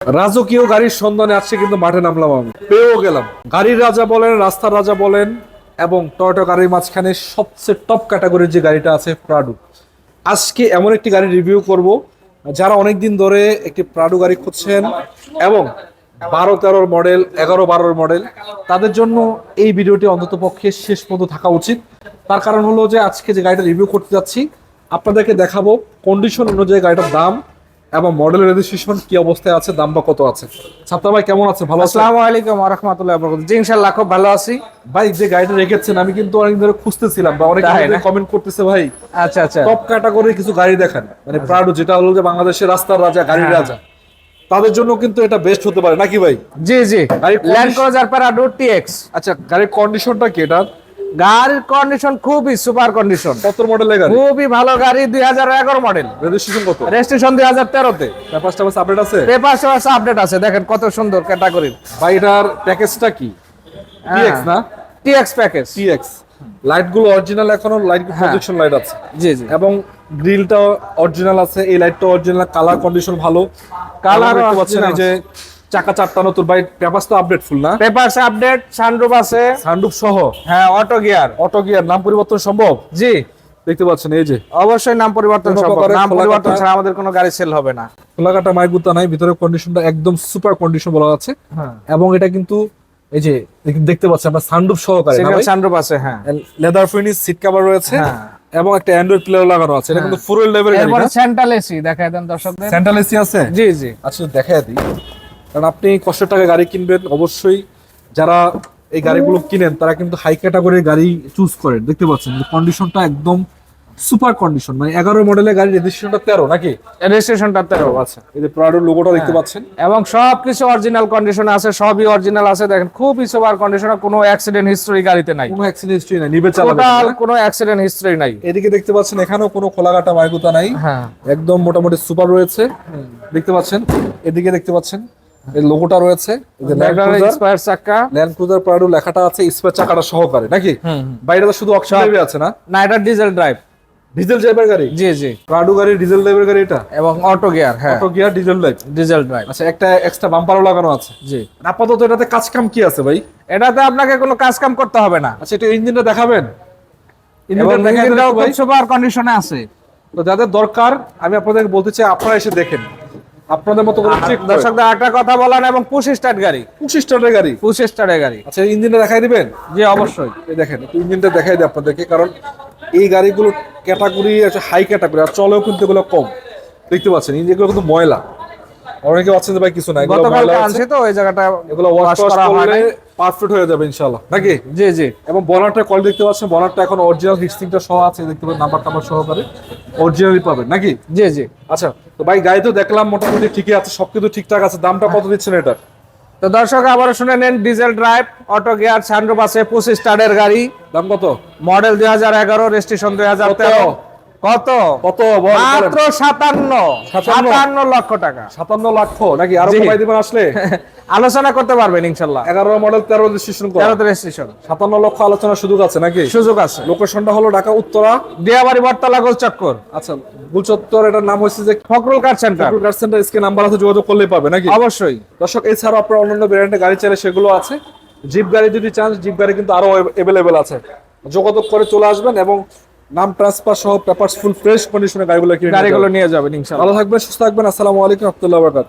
রাজকীয় গাড়ির সন্ধানে আসছে কিন্তু মাঠে নামলাম আমি। পেয়েও গেলাম। গাড়ির রাজা বলেন, রাস্তার রাজা বলেন এবং টয়টা গাড়ির মাঝখানে সবচেয়ে টপ ক্যাটাগরির যে গাড়িটা আছে প্রাডু আজকে এমন একটি গাড়ি রিভিউ করব, যারা অনেকদিন ধরে একটি প্রাডু গাড়ি খুঁজছেন এবং বারো তেরোর মডেল এগারো বারোর মডেল তাদের জন্য এই ভিডিওটি অন্তত পক্ষে শেষ পর্যন্ত থাকা উচিত। তার কারণ হলো যে আজকে যে গাড়িটা রিভিউ করতে যাচ্ছি, আপনাদেরকে দেখাবো কন্ডিশন অনুযায়ী গাড়িটার দাম এবং মডেল রেজিস্ট্রেশন কি অবস্থায় আছে দাম বা কত আছে? ছাত্র ভাই কেমন আছে? ভালো আছে? আসসালামু আলাইকুম রহমতুল্লাহ জি ইনশাল্লাহ খুব ভালো আছি। ভাই যে গাড়িটা রেখেছেন আমি কিন্তু অনেক ধরে খুঁজতেছিলাম বা অনেক কমেন্ট করতেছে ভাই। আচ্ছা আচ্ছা। টপ ক্যাটাগরির কিছু গাড়ি দেখান। মানে প্রাডো যেটা হলো যে বাংলাদেশের রাস্তার রাজা গাড়ির হ্যাঁ। রাজা। তাদের জন্য কিন্তু এটা বেস্ট হতে পারে নাকি ভাই? জি জি। ল্যান্ড ক্রুজার প্যারাডো টিএক্স আচ্ছা গাড়ির কন্ডিশনটা কি এটা গাড়ির কন্ডিশন খুবই সুপার কন্ডিশন কত মডেলের গাড়ি? খুবই ভালো গাড়ি দুই হাজার এগারো মডেল রেজিস্ট্রেশন কত? রেজিস্ট্রেশন দুই হাজার তেরোতে। ব্যাপারটা আপডেট আছে? পেপার আপডেট আছে দেখেন কত সুন্দর ক্যাটাগরি ভাই এটার প্যাকেজটা কি? হ্যাঁ। টিএক্স না? টিএক্স প্যাকেজ টিএক্স লাইটগুলো অরিজিনাল এখনও লাইট। প্রজেকশন লাইট আছে। জি জি। এবং গ্রিলটা অরিজিনাল আছে এই লাইটটা অরিজিনাল কালার কন্ডিশন ভালো। কালার এই যে চাকা চারটা নতুন। পেপারস তো আপডেট ফুল না? আপডেট সানরুফ আছে। সানরুফ সহ? হ্যাঁ অটো গিয়ার অটো গিয়ার নাম পরিবর্তন সম্ভব? জি। দেখতে পাচ্ছেন এই যে। অবশ্যই নাম পরিবর্তন সম্ভব। নাম পরিবর্তন ছাড়া আমাদের কোনো গাড়ি সেল হবে না। খোলাকাটা মাইগুতা নাই ভিতরে কন্ডিশনটা একদম সুপার কন্ডিশন বলা আছে। হ্যাঁ। এবং এটা কিন্তু এই যে দেখতে পাচ্ছেন আমরা সানরুফ সহকারে সানরুফ আছে হ্যাঁ। লেদার ফিনিশ সিট কভার রয়েছে। হ্যাঁ। এবং একটা অ্যান্ড্রয়েড প্লেয়ার লাগানো আছে। এটা কিন্তু ফুল লেভেল এরপরে সেন্ট্রাল এসি দেখায় দেন দর্শকদের। সেন্ট্রাল এসি আছে? জি জি। আচ্ছা দেখাই দিই। কারণ আপনি কষ্টের টাকা গাড়ি কিনবেন অবশ্যই যারা এই গাড়িগুলো কিনেন তারা কিন্তু হাই ক্যাটাগরির গাড়ি চুজ করেন। দেখতে পাচ্ছেন কন্ডিশনটা একদম সুপার কন্ডিশন মানে এগারো মডেলের গাড়ি রেজিস্ট্রেশনটা তেরো নাকি? রেজিস্ট্রেশনটা তেরো আছে এই যে প্রাডোর লোগোটা দেখতে পাচ্ছেন। এবং সব কিছু অরিজিনাল কন্ডিশনে আছে সবই অরিজিনাল আছে। দেখেন খুবই সুপার কন্ডিশনে কোনো অ্যাক্সিডেন্ট হিস্টরি গাড়িতে নাই। কোনো অ্যাক্সিডেন্ট হিস্ট্রি নাই নিবে চালাবেন টোটাল কোনো অ্যাক্সিডেন্ট হিস্টরি নাই। এদিকে দেখতে পাচ্ছেন এখানেও কোনো খোলাঘাটা মাইগুতা নাই। হ্যাঁ। একদম মোটামুটি সুপার রয়েছে। দেখতে পাচ্ছেন এদিকে দেখতে পাচ্ছেন এই লোগোটা রয়েছে। যে ল্যান্ড ক্রুজার চাকা ল্যান্ড ক্রুজার প্রাডো লেখাটা আছে স্পেয়ার চাকাটা সহকারে নাকি। বাইরে তো শুধু আছে না? না এটা ডিজেল ড্রাইভ ডিজেল ড্রাইভার গাড়ি? জি জি। প্রাডো গাড়ি ডিজেল ড্রাইভার গাড়ি এটা? এবং অটো গিয়ার হ্যাঁ। Auto gear diesel drive diesel drive আচ্ছা একটা এক্সট্রা বাম্পারও লাগানো আছে। জি। আপাতত এটাতে কাজ কাম কি আছে ভাই? এটাতে আপনাকে কোনো কাজ কাম করতে হবে না। আচ্ছা এটা ইঞ্জিনটা দেখাবেন। ইঞ্জিনটা খুব সুপার কন্ডিশনে আছে। তো যাদের দরকার আমি আপনাদের বলতে চাই আপনারা এসে দেখেন। আপনাদের মতো করে চেক দর্শকদের একটা কথা বলেন এবং পুশ স্টার্ট গাড়ি। পঁচিশ টাকার গাড়ি? পুশ স্টার্টের গাড়ি। আচ্ছা ইঞ্জিনটা দেখাই দিবেন? জি অবশ্যই। এই দেখেন একটু ইঞ্জিনটা দেখাই দিই আপনাদেরকে কারণ এই গাড়িগুলো ক্যাটাগরি আছে হাই ক্যাটাগরি আর চলেও কিন্তু এগুলো কম। দেখতে পাচ্ছেন ইঞ্জিনগুলো কিন্তু ময়লা। অনেকে পাচ্ছেন যে ভাই কিছু না এগুলো গতকাল আছে। তো ওই জায়গাটা এগুলো ওয়াশ করা হয় পারফেক্ট হয়ে যাবে ইনশাআল্লাহ নাকি? জি জি। এবং বনারটা কল দেখতে পাচ্ছেন বনারটা এখন অরিজিনাল হিটসিংটা সহ আছে দেখতে পাবেন নাম্বার টাম্বার সহকারে। অরিজিনালি পাবেন নাকি? জি জি। আচ্ছা তো ভাই গাড়ি তো দেখলাম মোটামুটি ঠিকই আছে সবকিছু ঠিকঠাক আছে। দামটা কত দিচ্ছেন এটা তো দর্শক আবার শুনে নেন diesel drive auto gear sunroof আছে পুশ স্টারের গাড়ি। দাম কত? মডেল দুই হাজার এগারো রেজিস্ট্রেশন দুই হাজার তেরো। কত? কত? মাত্র সাতান্ন। সাতান্ন? লক্ষ টাকা। সাতান্ন লক্ষ? নাকি আরও কমাই দিবেন আসলে? আলোচনা করতে পারবেন ইনশাল্লাহ। এগারো মডেল তেরো রেজিস্ট্রেশন তেরোতে রেজিস্ট্রেশন সাতান্ন লক্ষ আলোচনার সুযোগ আছে নাকি? সুযোগ আছে। লোকেশনটা হলো ঢাকা উত্তরা। দিয়াবাড়ি বটতলা গোল চক্কর আচ্ছা গুলচত্বর এটার নাম হচ্ছে যে Fakhrul car centre car centre স্কে number আছে যোগাযোগ করলেই পাবে নাকি? অবশ্যই। দর্শক এছাড়াও আপনার অন্যান্য ব্র্যান্ডের গাড়ি চাইলে সেগুলো আছে। জিপ গাড়ি যদি চান জিপ গাড়ি কিন্তু আরও অ্যাভেলেবেল আছে। যোগাযোগ করে চলে আসবেন এবং নাম ট্রান্সফার সহ পেপারস ফুল ফ্রেশ কন্ডিশনে গাড়িগুলো কিনে গাড়িগুলো নিয়ে যাবেন ইনশাল্লাহ ভালো থাকবেন সুস্থ থাকবেন। আসসালামু আলাইকুম রহমতুল্লাহ বরকাত